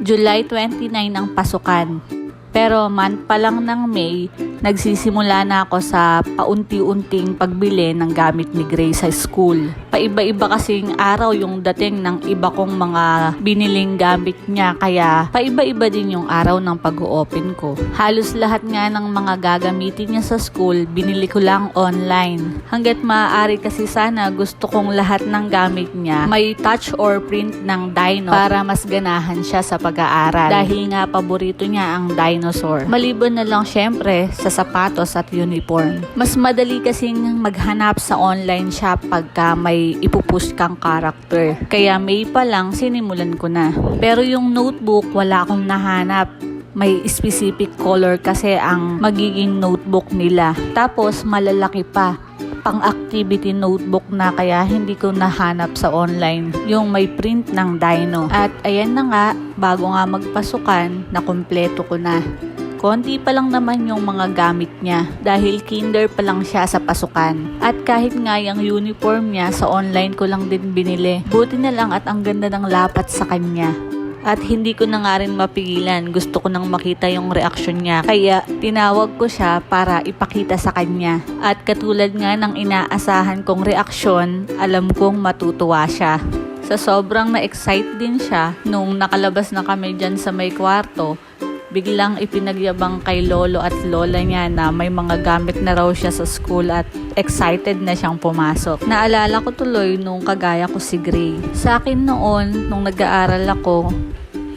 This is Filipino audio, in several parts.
July 29 ang pasukan. Pero month pa lang ng May, nagsisimula na ako sa paunti-unting pagbili ng gamit ni Grace sa school. Paiba-iba kasing araw yung dating ng iba kong mga biniling gamit niya kaya paiba-iba din yung araw ng pag-open ko. Halos lahat nga ng mga gagamitin niya sa school, binili ko lang online. Hanggat maaari kasi sana gusto kong lahat ng gamit niya may touch or print ng dino para mas ganahan siya sa pag-aaral. Dahil nga paborito niya ang dinosaur. Maliban na lang syempre sa sapatos at uniform. Mas madali kasing maghanap sa online shop pagka may ipupush kang character. Kaya May pa lang sinimulan ko na. Pero yung notebook wala akong nahanap may specific color kasi ang magiging notebook nila. Tapos malalaki pa pang-activity notebook na kaya hindi ko nahanap sa online yung may print ng dino. At ayan na nga, bago nga magpasukan, nakumpleto ko na. Konti pa lang naman yung mga gamit niya dahil kinder pa lang siya sa pasukan. At kahit nga yung uniform niya sa online ko lang din binili. Buti na lang at ang ganda ng lapat sa kanya. At hindi ko na nga rin mapigilan. Gusto ko nang makita yung reaksyon niya. Kaya tinawag ko siya para ipakita sa kanya. At katulad nga ng inaasahan kong reaksyon, alam kong matutuwa siya. Sa sobrang na-excite din siya nung nakalabas na kami dyan sa may kwarto, biglang ipinagyabang kay lolo at lola niya na may mga gamit na raw siya sa school at excited na siyang pumasok. Naalala ko tuloy nung kagaya ko si Gray. Sa akin noon, nung nag-aaral ako,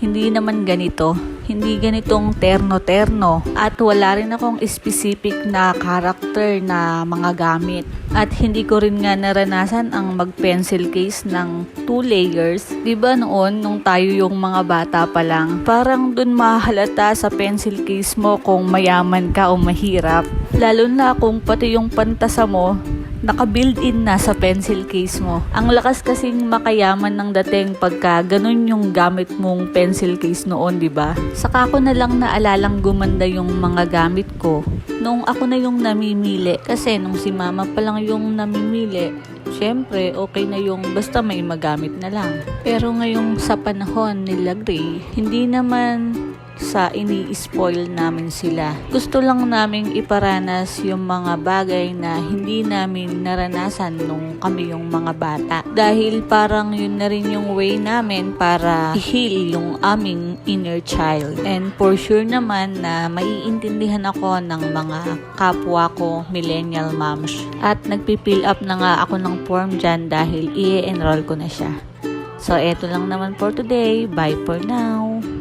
hindi naman ganito. Hindi ganitong terno-terno. At wala rin akong specific na character na mga gamit. At hindi ko rin nga naranasan ang mag-pencil case ng two layers. ba noon, nung tayo yung mga bata pa lang, parang dun mahalata sa pencil case mo kung mayaman ka o mahirap. Lalo na kung pati yung pantasa mo, naka-built-in na sa pencil case mo. Ang lakas kasing makayaman ng dating pagka ganun yung gamit mong pencil case noon, di ba? Saka ko na lang naalalang gumanda yung mga gamit ko nung ako na yung namimili. Kasi nung si mama pa lang yung namimili, syempre okay na yung basta may magamit na lang. Pero ngayong sa panahon nila Gray, hindi naman sa ini-spoil namin sila. Gusto lang naming iparanas yung mga bagay na hindi namin naranasan nung kami yung mga bata. Dahil parang yun na rin yung way namin para i-heal yung aming inner child. And for sure naman na maiintindihan ako ng mga kapwa ko millennial moms. At nagpipill up na nga ako ng form dyan dahil i-enroll ko na siya. So, eto lang naman for today. Bye for now.